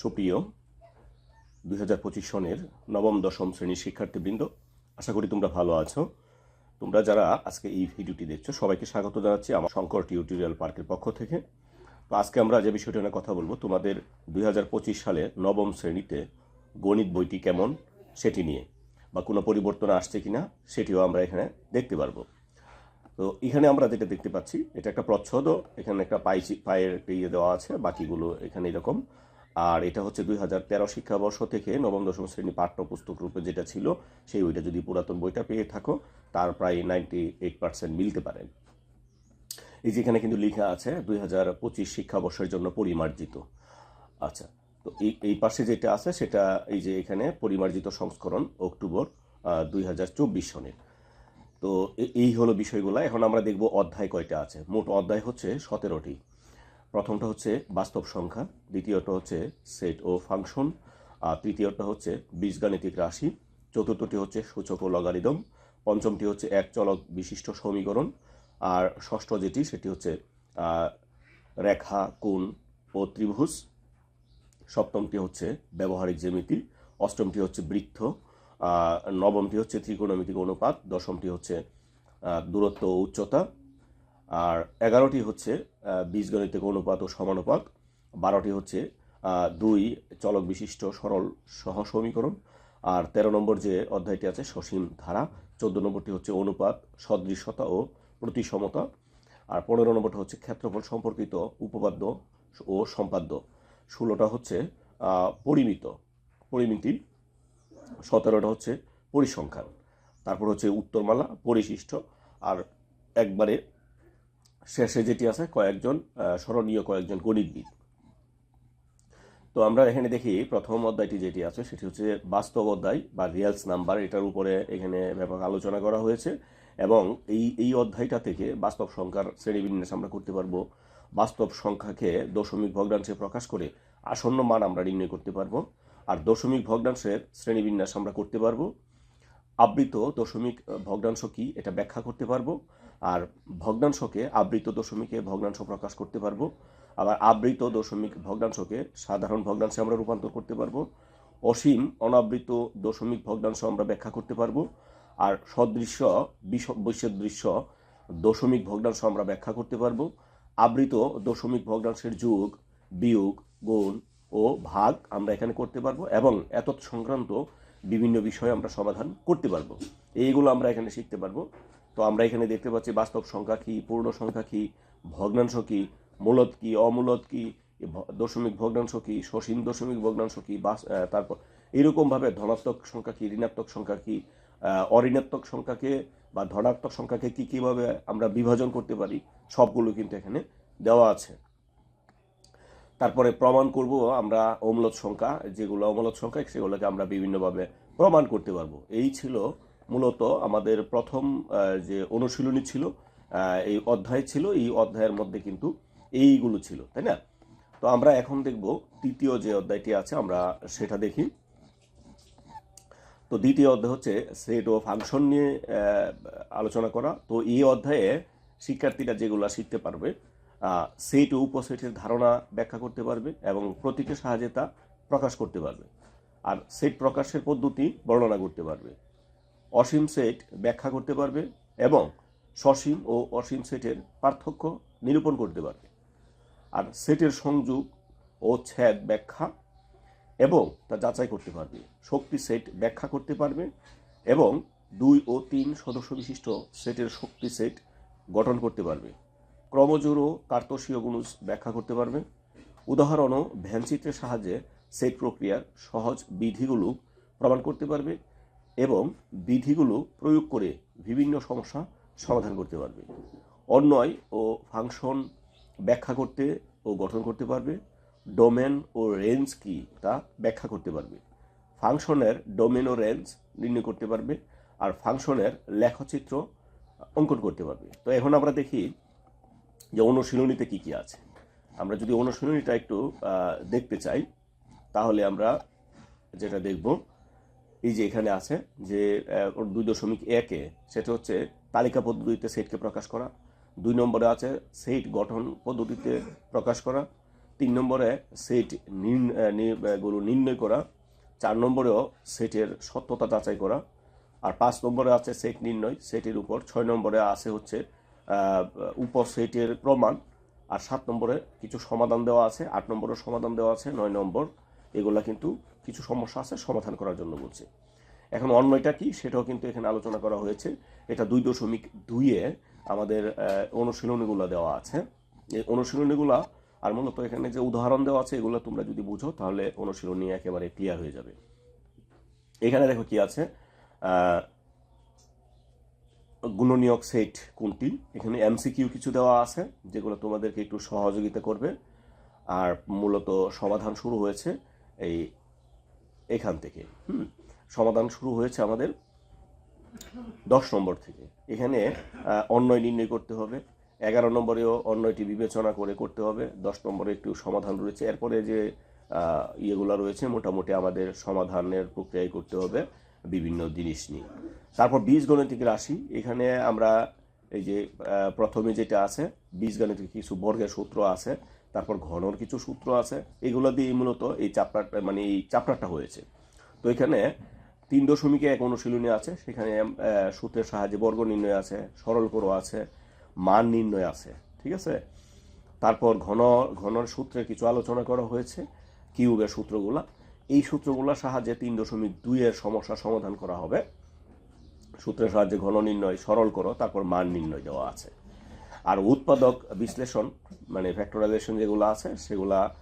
সুপ্রিয়, দুই হাজার পঁচিশ সনের নবম, দশম শ্রেণির শিক্ষার্থীবৃন্দ, আশা করি তোমরা ভালো আছো। তোমরা যারা আজকে এই ভিডিওটি দেখছ, সবাইকে স্বাগত জানাচ্ছি আমার শঙ্কর টিউটোরিয়াল পার্কের পক্ষ থেকে। তো আজকে আমরা যে বিষয়টা নিয়ে কথা বলব, তোমাদের দুই হাজার পঁচিশ সালে নবম শ্রেণীতে গণিত বইটি কেমন, সেটি নিয়ে, বা কোনো পরিবর্তন আসছে কি না সেটিও আমরা এখানে দেখতে পারব। তো এখানে আমরা যেটা দেখতে পাচ্ছি, এটা একটা প্রচ্ছদ, এখানে একটা পাই, পায়ের ইয়ে দেওয়া আছে, বাকিগুলো এখানে এরকম। আর এটা হচ্ছে দুই হাজার তেরো শিক্ষাবর্ষ থেকে নবম দশম শ্রেণি পাঠ্যপুস্তক রূপে যেটা ছিল, সেই বইটা যদি পুরাতন বইটা পেয়ে থাকো, তার প্রায় নাইনটি এইট পার্সেন্ট মিলতে পারে। এই যে এখানে কিন্তু লেখা আছে দুই হাজার পঁচিশ শিক্ষাবর্ষের জন্য পরিমার্জিত। আচ্ছা তো এই এই পাশে যেটা আছে, সেটা এই যে এখানে পরিমার্জিত সংস্করণ অক্টোবর দুই হাজার চব্বিশ সনের। তো এই হলো বিষয়গুলো। এখন আমরা দেখব অধ্যায় কয়টা আছে। মোট অধ্যায় হচ্ছে সতেরোটি। প্রথমটা হচ্ছে বাস্তব সংখ্যা, দ্বিতীয়টা হচ্ছে সেট ও ফাংশন আর তৃতীয়টা হচ্ছে বীজগাণিতিক রাশি, চতুর্থটি হচ্ছে সূচক ও লগারিদম, পঞ্চমটি হচ্ছে এক চলক বিশিষ্ট সমীকরণ, আর ষষ্ঠ যেটি সেটি হচ্ছে রেখা, কোণ ও ত্রিভুজ, সপ্তমটি হচ্ছে ব্যবহারিক জ্যামিতি, অষ্টমটি হচ্ছে বৃত্ত নবমটি হচ্ছে ত্রিকোণমিতিক অনুপাত, দশমটি হচ্ছে দূরত্ব ও উচ্চতা আর এগারোটি হচ্ছে বীজগণিতিক অনুপাত ও সমানুপাত। বারোটি হচ্ছে দুই চলক বিশিষ্ট সরল সহ সমীকরণ। আর তেরো নম্বর যে অধ্যায়টি আছে, সসীম ধারা, চোদ্দ নম্বরটি হচ্ছে অনুপাত, সদৃশ্যতা ও প্রতিসমতা। আর পনেরো নম্বরটা হচ্ছে ক্ষেত্রফল সম্পর্কিত উপপাদ্য ও সম্পাদ্য। ষোলোটা হচ্ছে পরিমিত, পরিমিতি। সতেরোটা হচ্ছে পরিসংখ্যান। তারপর হচ্ছে উত্তরমালা, পরিশিষ্ট। আর একবারে শেষে যেটি আছে, কয়েকজন স্মরণীয় কয়েকজন গণিতবিদ। তো আমরা এখানে দেখি প্রথম অধ্যায়টি যেটি আছে, সেটি হচ্ছে বাস্তব অধ্যায় বা রিয়ালস নাম্বার। এটার উপরে এখানে ব্যাপক আলোচনা করা হয়েছে এবং এই এই অধ্যায়টা থেকে বাস্তব সংখ্যার শ্রেণীবিন্যাস আমরা করতে পারব। বাস্তব সংখ্যাকে দশমিক ভগ্নাংশে প্রকাশ করে আসন্ন মান আমরা নির্ণয় করতে পারব আর দশমিক ভগ্নাংশের শ্রেণীবিন্যাস আমরা করতে পারব। আবৃত দশমিক ভগ্নাংশ কি, এটা ব্যাখ্যা করতে পারব। আর ভগ্নাংশকে আবৃত দশমিকে ভগ্নাংশ প্রকাশ করতে পারব। আবার আবৃত দশমিক ভগ্নাংশকে সাধারণ ভগ্নাংশে আমরা রূপান্তর করতে পারব। অসীম অনাবৃত দশমিক ভগ্নাংশ আমরা ব্যাখ্যা করতে পারব। আর সদৃশ্য বৈসাদৃশ্য দশমিক ভগ্নাংশ আমরা ব্যাখ্যা করতে পারব। আবৃত দশমিক ভগ্নাংশের যোগ, বিয়োগ, গুণ ও ভাগ আমরা এখানে করতে পারব এবং এত সংক্রান্ত বিভিন্ন বিষয় আমরা সমাধান করতে পারব। এইগুলো আমরা এখানে শিখতে পারব। তো আমরা এখানে দেখতে পাচ্ছি বাস্তব সংখ্যা কি, পূর্ণ সংখ্যা কি, ভগ্নাংশ কি, মূলত কি, অমূলত কি দশমিক ভগ্নাংশ কি, সসীম দশমিক ভগ্নাংশ কি, বাস- তারপর এরকমভাবে ধনাত্মক সংখ্যা কি, ঋণাত্মক সংখ্যা কি অঋণাত্মক সংখ্যাকে বা ধনাত্মক সংখ্যাকে কি, কীভাবে আমরা বিভাজন করতে পারি, সবগুলো কিন্তু এখানে দেওয়া আছে। তারপরে প্রমাণ করব আমরা অমূলত সংখ্যা, যেগুলো অমূলত সংখ্যা, সেগুলোকে আমরা বিভিন্নভাবে প্রমাণ করতে পারব। এই ছিল মূলত আমাদের প্রথম যে অনুশীলনী ছিল এই অধ্যায় ছিল, এই অধ্যায়ের মধ্যে কিন্তু এইগুলো ছিল, তাই না? তো আমরা এখন দেখব তৃতীয় যে অধ্যায়টি আছে, আমরা সেটা দেখি। তো দ্বিতীয় অধ্যায় হচ্ছে সেট ও ফাংশন নিয়ে আলোচনা করা। তো এই অধ্যায়ে শিক্ষার্থীরা যেগুলো শিখতে পারবে সেট ও উপসেটের ধারণা ব্যাখ্যা করতে পারবে এবং প্রতীকের সাহায্যে তা প্রকাশ করতে পারবে। আর সেট প্রকাশের পদ্ধতি বর্ণনা করতে পারবে। অসীম সেট ব্যাখ্যা করতে পারবে এবং সসীম ও অসীম সেটের পার্থক্য নিরূপণ করতে পারবে। আর সেটের সংযোগ ও ছেদ ব্যাখ্যা এবং তা যাচাই করতে পারবে। শক্তি সেট ব্যাখ্যা করতে পারবে এবং দুই ও তিন সদস্য বিশিষ্ট সেটের শক্তি সেট গঠন করতে পারবে। ক্রমজোর ও কার্তসীয় গুণুজ ব্যাখ্যা করতে পারবে। উদাহরণ ও ভ্যানচিত্রের সাহায্যে সেট প্রক্রিয়ার সহজ বিধিগুলো প্রমাণ করতে পারবে এবং বিধিগুলো প্রয়োগ করে বিভিন্ন সমস্যা সমাধান করতে পারবে। অন্যয় ও ফাংশন ব্যাখ্যা করতে ও গঠন করতে পারবে। ডোমেন ও রেঞ্জ কি তা ব্যাখ্যা করতে পারবে। ফাংশনের ডোমেন ও রেঞ্জ নির্ণয় করতে পারবে আর ফাংশনের লেখচিত্র অঙ্কন করতে পারবে। তো এখন আমরা দেখি যে অনুশীলনীতে কি কি আছে। আমরা যদি অনুশীলনীটা একটু দেখতে চাই, তাহলে আমরা যেটা দেখব এই যে এখানে আছে যে দুই দশমিক একে সেটা হচ্ছে তালিকা পদ্ধতিতে সেটকে প্রকাশ করা। দুই নম্বরে আছে সেট গঠন পদ্ধতিতে প্রকাশ করা। তিন নম্বরে সেটগুলো নির্ণয় করা। চার নম্বরেও সেটের সত্যতা যাচাই করা। আর পাঁচ নম্বরে আছে সেট নির্ণয়, সেটের উপর। ছয় নম্বরে আছে হচ্ছে উপর সেটের প্রমাণ। আর সাত নম্বরে কিছু সমাধান দেওয়া আছে, আট নম্বরের সমাধান দেওয়া আছে, নয় নম্বর এগুলা কিন্তু কিছু সমস্যা আছে সমাধান করার জন্য বলছে। এখন অন্যটা কি? সেটাও কিন্তু এখানে আলোচনা করা হয়েছে। এটা দুই দশমিক দুইয়ে আমাদের অনুশীলনীগুলো দেওয়া আছে। এই অনুশীলনীগুলা, আর মূলত এখানে যে উদাহরণ দেওয়া আছে, এগুলো তোমরা যদি বুঝো, তাহলে অনুশীলনী একেবারে ক্লিয়ার হয়ে যাবে। এখানে দেখো কি আছে গুণনীয়ক সেট কোনটি? এখানে এমসিকিউ কিছু দেওয়া আছে, যেগুলো তোমাদেরকে একটু সহযোগিতা করবে। আর মূলত সমাধান শুরু হয়েছে। এই, এখান থেকে। হুম, সমাধান শুরু হয়েছে আমাদের দশ নম্বর থেকে। এখানে অন্যয় নির্ণয় করতে হবে। এগারো নম্বরেও অন্যয়টি বিবেচনা করে করতে হবে। দশ নম্বরে একটু সমাধান রয়েছে। এরপরে যে ইয়েগুলো রয়েছে, মোটামুটি আমাদের সমাধানের প্রক্রিয়ায় করতে হবে বিভিন্ন জিনিস নিয়ে। তারপর বীজগণিতিক রাশি। এখানে আমরা এই যে প্রথমে যেটা আছে বীজগণিতিক কিছু বর্গের সূত্র আছে। তারপর ঘনর কিছু সূত্র আছে, এগুলো দিয়ে মূলত এই চাপড়াটা মানে এই চাপড়াটা হয়েছে। তো এখানে তিন দশমিকে এক অনুশীলনী আছে, সেখানে সূত্রের সাহায্যে বর্গ নির্ণয় আছে, সরল করো আছে, মান নির্ণয় আছে, ঠিক আছে? তারপর ঘন, ঘনর সূত্রের কিছু আলোচনা করা হয়েছে, কিউবের সূত্রগুলা। এই সূত্রগুলোর সাহায্যে তিন দশমিক দুইয়ের সমস্যা সমাধান করা হবে। সূত্রের সাহায্যে ঘন নির্ণয়, সরল করো, তারপর মান নির্ণয় দেওয়া আছে। আর উৎপাদক বিশ্লেষণ মানে ফ্যাক্টরাইজেশন যেগুলো আছে, সেগুলা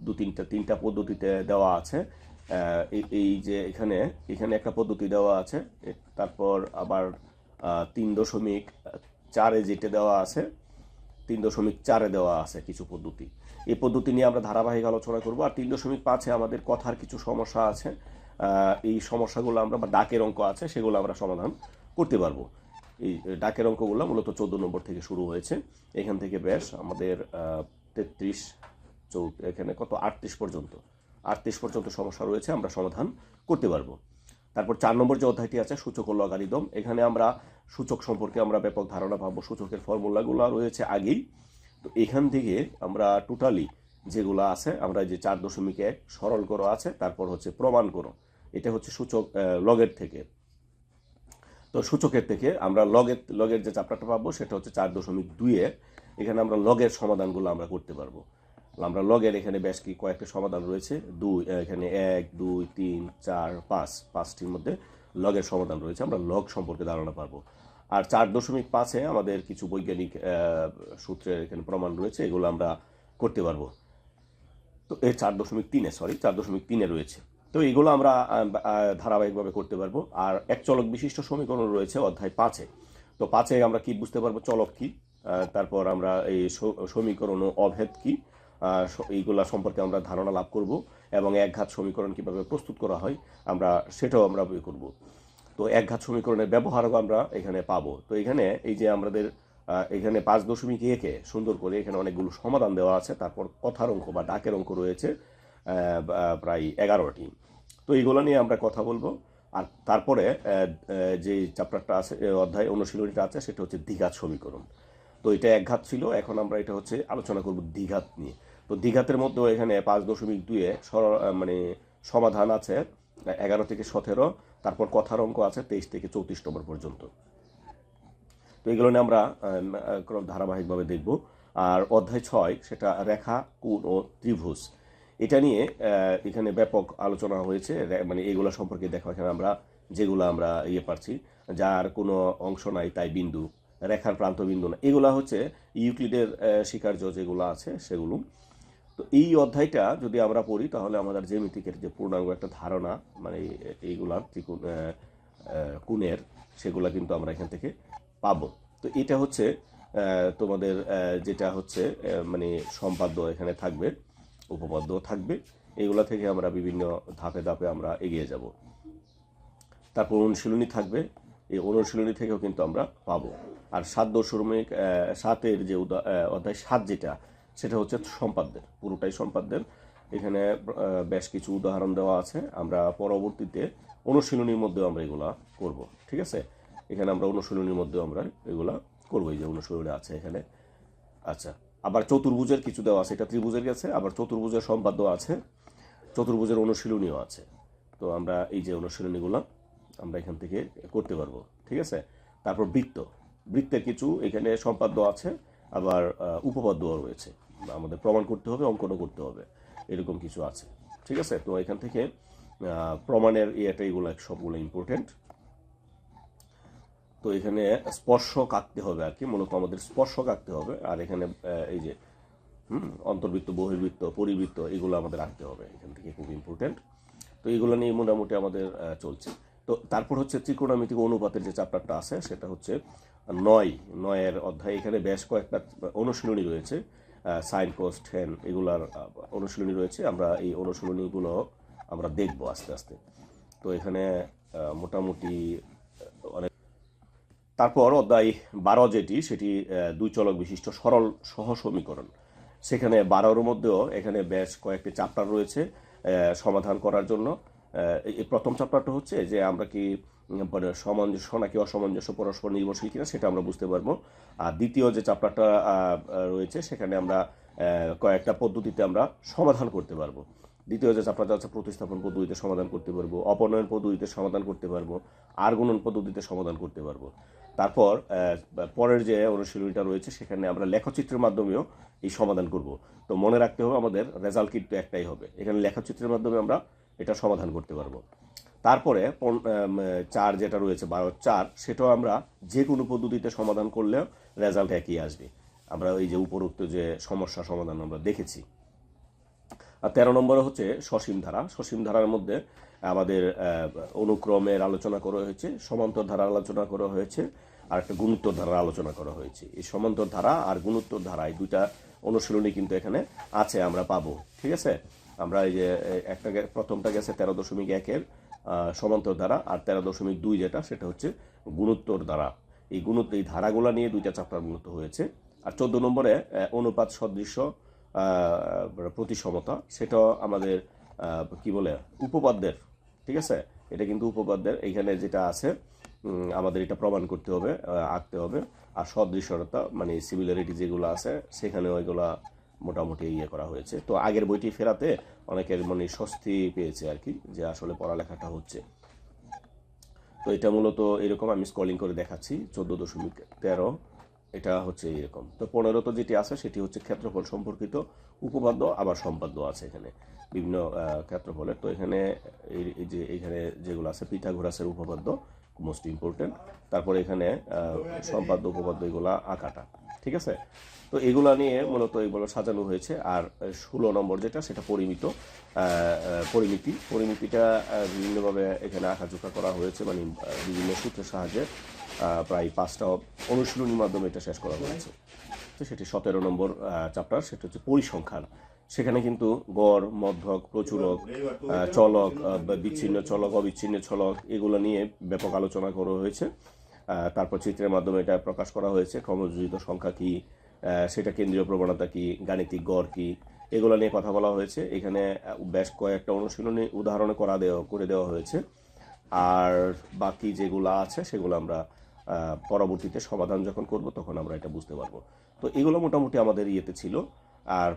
দু তিনটা তিনটা পদ্ধতিতে দেওয়া আছে। এই- এই যে এখানে এখানে একটা পদ্ধতি দেওয়া আছে তারপর আবার তিন দশমিক চারে যেটা দেওয়া আছে, তিন দশমিক চারে দেওয়া আছে কিছু পদ্ধতি। এই পদ্ধতি নিয়ে আমরা ধারাবাহিক আলোচনা করব, আর তিন দশমিক পাঁচে আমাদের কথার কিছু সমস্যা আছে। এই সমস্যাগুলো আমরা, বা ডাকের অঙ্ক আছে, সেগুলো আমরা সমাধান করতে পারব। এই ডাকের অঙ্কগুলো মূলত চোদ্দ নম্বর থেকে শুরু হয়েছে। এখান থেকে বেশ আমাদের তেত্রিশ চৌ এখানে কত? আটত্রিশ পর্যন্ত। আটত্রিশ পর্যন্ত সমস্যা রয়েছে, আমরা সমাধান করতে পারব। তারপর চার নম্বর যে অধ্যায়টি আছে, সূচক ও লগারিদম এখানে আমরা সূচক সম্পর্কে আমরা ব্যাপক ধারণা পাবো। সূচকের ফর্মুলাগুলো রয়েছে আগেই। তো এখান থেকে আমরা টোটালি যেগুলো আছে, আমরা যে চার দশমিক এক সরল করো আছে, তারপর হচ্ছে প্রমাণ করো এটা হচ্ছে সূচক লগের থেকে। তো সূচকের থেকে আমরা লগের লগের যে চাপটাটা পাবো সেটা হচ্ছে চার দশমিক দুইয়ে এখানে আমরা লগের সমাধানগুলো আমরা করতে পারব। আমরা লগের এখানে বেশ কি কয়েকটা সমাধান রয়েছে। দুই এখানে এক, দুই, তিন, চার, পাঁচ, পাঁচটির মধ্যে লগের সমাধান রয়েছে। আমরা লগ সম্পর্কে ধারণা পারব আর চার দশমিক পাঁচে আমাদের কিছু বৈজ্ঞানিক সূত্রের এখানে প্রমাণ রয়েছে। এগুলো আমরা করতে পারব। তো এই চার দশমিক তিনে সরি চার দশমিক তিনে রয়েছে। তো এগুলো আমরা ধারাবাহিকভাবে করতে পারব। আর এক চলক বিশিষ্ট সমীকরণ রয়েছে অধ্যায় পাঁচে। তো পাঁচে আমরা কি বুঝতে পারব? চলক কি? তারপর আমরা এই সমীকরণ ও অভেদ কি? এইগুলা সম্পর্কে আমরা ধারণা লাভ করব এবং একঘাত সমীকরণ কীভাবে প্রস্তুত করা হয় আমরা, সেটাও আমরা বই করব। তো একঘাত সমীকরণের ব্যবহারও আমরা এখানে পাবো। তো এখানে এই যে আমাদের এখানে পাঁচ দশমিক একে সুন্দর করে এখানে অনেকগুলো সমাধান দেওয়া আছে। তারপর কথার অঙ্ক বা ডাকের অঙ্ক রয়েছে। প্রায় এগারোটি। তো এইগুলো নিয়ে আমরা কথা বলব। আর তারপরে যে চ্যাপ্টারটা আছে অধ্যায় অনুশীলনীটা আছে, সেটা হচ্ছে দ্বিঘাত সমীকরণ। তো এটা একঘাত ছিল, এখন আমরা এটা হচ্ছে আলোচনা করব দ্বিঘাত নিয়ে। তো দ্বিঘাতের মধ্যেও এখানে পাঁচ দশমিক দুয়ে মানে সমাধান আছে, এগারো থেকে সতেরো, তারপর কথার অঙ্ক আছে তেইশ থেকে চৌত্রিশ নম্বর পর্যন্ত। তো এগুলো নিয়ে আমরা ধারাবাহিকভাবে দেখব। আর অধ্যায় ছয়, সেটা রেখা, কোণ ও ত্রিভুজ। এটা নিয়ে এখানে ব্যাপক আলোচনা হয়েছে। মানে এগুলো সম্পর্কে দেখো এখানে আমরা, যেগুলো আমরা ইয়ে পারছি, যার কোনো অংশ নাই, তাই বিন্দু, রেখার প্রান্ত বিন্দু না। এগুলা হচ্ছে ইউক্লিডের স্বীকার্য যেগুলো আছে, সেগুলো। তো এই অধ্যায়টা যদি আমরা পড়ি, তাহলে আমাদের জ্যামিতিকের যে পূর্ণাঙ্গ একটা ধারণা মানে এইগুলার ত্রিকোণ কোণের, সেগুলা কিন্তু আমরা এখান থেকে পাবো। তো এটা হচ্ছে তোমাদের যেটা হচ্ছে মানে সম্পাদ্য এখানে থাকবে। উপপাদ্য থাকবে। এগুলা থেকে আমরা বিভিন্ন ধাপে ধাপে আমরা এগিয়ে যাব। তারপর অনুশীলনী থাকবে। এই অনুশীলনী থেকেও কিন্তু আমরা পাবো। আর সাত দশমিক সাতের যে অধ্যায় সাত যেটা, সেটা হচ্ছে সম্পাদ্যের, পুরোটাই সম্পাদ্যের। এখানে বেশ কিছু উদাহরণ দেওয়া আছে। আমরা পরবর্তীতে অনুশীলনীর মধ্যেও আমরা এগুলা করব, ঠিক আছে? এখানে আমরা অনুশীলনীর মধ্যেও আমরা এগুলা করব। এই যে অনুশীলনী আছে এখানে। আচ্ছা। আবার চতুর্ভুজের কিছু দেওয়া আছে, এটা ত্রিভুজের গেছে, আবার চতুর্ভুজের সম্পাদ্য আছে, চতুর্ভুজের অনুশীলনীও আছে। তো আমরা এই যে অনুশীলনীগুলো, আমরা এখান থেকে করতে পারব, ঠিক আছে? তারপর বৃত্ত, বৃত্তের কিছু এখানে সম্পাদ্য আছে, আবার উপপাদ্যও রয়েছে। আমাদের প্রমাণ করতে হবে, অঙ্কনও করতে হবে, এরকম কিছু আছে, ঠিক আছে? তো এখান থেকে প্রমাণের ইয়েটা এগুলো সবগুলো ইম্পর্টেন্ট তো এখানে স্পর্শক আঁকতে হবে আর কি, মূলত আমাদের স্পর্শক আঁকতে হবে। আর এখানে এই যে, হুম, অন্তর্বৃত্ত, বহির্বৃত্ত, পরিবৃত্ত, এগুলো আমাদের আঁকতে হবে। এখান থেকে খুব ইম্পর্টেন্ট তো এগুলো নিয়ে মোটামুটি আমাদের চলছে। তো তারপর হচ্ছে ত্রিকোণমিতিক অনুপাতের যে চ্যাপ্টারটা আছে, সেটা হচ্ছে নয়, নয়ের অধ্যায়। এখানে বেশ কয়েকটা অনুশীলনী রয়েছে সাইন কোস্ট হ্যান এগুলার অনুশীলনী রয়েছে। আমরা এই অনুশীলনীগুলো আমরা দেখব আস্তে আস্তে। তো এখানে মোটামুটি তারপর অধ্যায় বারো যেটি সেটি দুই চলক বিশিষ্ট সরল সহ সমীকরণ। সেখানে বারোর মধ্যেও এখানে বেশ কয়েকটি চ্যাপ্টার রয়েছে সমাধান করার জন্য। এই প্রথম চ্যাপ্টারটা হচ্ছে যে আমরা কি সামঞ্জস্য নাকি অসামঞ্জস্য পরস্পর নির্ভরশীল কিনা সেটা আমরা বুঝতে পারব। আর দ্বিতীয় যে আহ, রয়েছে সেখানে আমরা কয়েকটা পদ্ধতিতে আমরা সমাধান করতে পারব। দ্বিতীয় যে চ্যাপ্টারটা হচ্ছে প্রতিস্থাপন পদ্ধতিতে সমাধান করতে পারব, অপনয়ন পদ্ধতিতে সমাধান করতে পারব আর গুণন পদ্ধতিতে সমাধান করতে পারব। তারপর পরের যে অনুশীলনীটা রয়েছে, সেখানে আমরা লেখচিত্রের মাধ্যমেও এই সমাধান করব। তো মনে রাখতে হবে, আমাদের রেজাল্ট কিন্তু একটাই হবে। এখানে লেখচিত্রের মাধ্যমে আমরা এটা সমাধান করতে পারব। তারপরে চার যেটা রয়েছে, বারো, চার, সেটাও আমরা যে কোনো পদ্ধতিতে সমাধান করলেও রেজাল্ট একই আসবে। আমরা এই যে উপরোক্ত যে সমস্যা সমাধান আমরা দেখেছি। আর তেরো নম্বরে হচ্ছে সসীম ধারা। সসীম ধারার মধ্যে আমাদের অনুক্রমের আলোচনা করা হয়েছে, সমান্তর ধারা আলোচনা করা হয়েছে, আর একটা গুণোত্তর ধারা আলোচনা করা হয়েছে। এই সমান্তর ধারা আর গুণোত্তর ধারা, এই দুইটা অনুশীলনী কিন্তু এখানে আছে, আমরা পাবো। ঠিক আছে? আমরা এই যে একটা প্রথমটা গেছে তেরো দশমিক একের সমান্তর ধারা, আর তেরো দশমিক দুই যেটা, সেটা হচ্ছে গুণোত্তর ধারা। এই গুণোত্তর এই ধারাগুলা নিয়ে দুইটা চ্যাপ্টার মূলত হয়েছে। আর চোদ্দ নম্বরে অনুপাত সদৃশ্য আহ, প্রতিসমতা সেটা আমাদের কি বলে উপপাদ্যের ঠিক আছে? এটা কিন্তু উপপাদ্যের এইখানে যেটা আছে আমাদের এটা প্রমাণ করতে হবে আঁকতে হবে। আর সদৃশ্যতা মানে সিমিলারিটি যেগুলো আছে সেখানে ওইগুলা মোটামুটি ইয়ে করা হয়েছে। তো আগের বইটি ফেরাতে অনেকের মানে স্বস্তি পেয়েছে আর কি যে আসলে পড়ালেখাটা হচ্ছে। তো এটা মূলত এরকম আমি স্কলিং করে দেখাচ্ছি চোদ্দ দশমিক তেরো। এটা হচ্ছে এরকম তো পনেরো তো যেটি আছে, সেটি হচ্ছে ক্ষেত্রফল সম্পর্কিত, উপপাদ্য, আবার সম্পাদ্য আছে এখানে। বিভিন্ন ক্ষেত্রফলের। তো এখানে এই যে, এখানে যেগুলো আছে, পিথাগোরাসের উপপাদ্য মোস্ট ইম্পর্টেন্ট তারপরে এখানে সম্পাদ্য, উপপাদ্য এগুলা আঁকাটা, ঠিক আছে? তো এগুলা নিয়ে মূলত এগুলো সাজানো হয়েছে। আর ষোলো নম্বর যেটা, সেটা পরিমিত পরিমিতি। পরিমিতিটা বিভিন্নভাবে এখানে আঁকাঝোঁকা করা হয়েছে মানে বিভিন্ন সূত্রের সাহায্যে। প্রায় পাঁচটা অনুশীলনীর মাধ্যমে এটা শেষ করা হয়েছে। তো সেটি সতেরো নম্বর চ্যাপ্টার সেটা হচ্ছে পরিসংখ্যান। সেখানে কিন্তু গড়, মধ্যক, প্রচুরক চলক বিচ্ছিন্ন চলক, অবিচ্ছিন্ন চলক, এগুলো নিয়ে ব্যাপক আলোচনা করা হয়েছে। তারপর চিত্রের মাধ্যমে এটা প্রকাশ করা হয়েছে, ক্রমযোজিত সংখ্যা কি সেটা কেন্দ্রীয় প্রবণতা কি, গাণিতিক গড় কি, এগুলো নিয়ে কথা বলা হয়েছে। এখানে বেশ কয়েকটা অনুশীলনী উদাহরণে করা দেওয়া, করে দেওয়া হয়েছে। আর বাকি যেগুলো আছে, সেগুলো আমরা পরবর্তীতে সমাধান যখন করব, তখন আমরা এটা বুঝতে পারব। তো এগুলো মোটামুটি আমাদের ইয়েতে ছিল। আর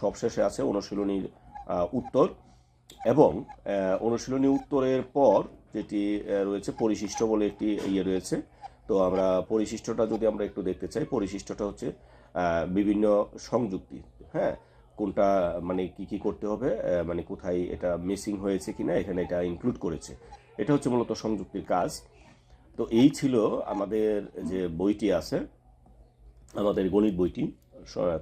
সবশেষে আছে অনুশীলনীর উত্তর এবং অনুশীলনী উত্তরের পর যেটি রয়েছে পরিশিষ্ট বলে একটি ইয়ে রয়েছে। তো আমরা পরিশিষ্টটা যদি আমরা একটু দেখতে চাই, পরিশিষ্টটা হচ্ছে বিভিন্ন সংযুক্তি। হ্যাঁ কোনটা মানে কি কি করতে হবে মানে কোথায় এটা মিসিং হয়েছে কিনা, এখানে এটা ইনক্লুড করেছে। এটা হচ্ছে মূলত সংযুক্তির কাজ। তো এই ছিল আমাদের যে বইটি আছে, আমাদের গণিত বইটি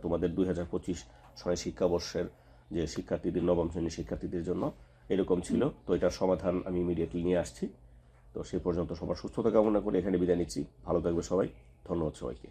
তোমাদের দুই হাজার পঁচিশ ছয় শিক্ষাবর্ষের যে শিক্ষার্থীদের, নবম শ্রেণির শিক্ষার্থীদের জন্য এরকম ছিল। তো এটার সমাধান আমি ইমিডিয়েটলি নিয়ে আসছি। তো সে পর্যন্ত সবার সুস্থতা কামনা করে এখানে বিদায় নিচ্ছি। ভালো থাকবে সবাই। ধন্যবাদ সবাইকে।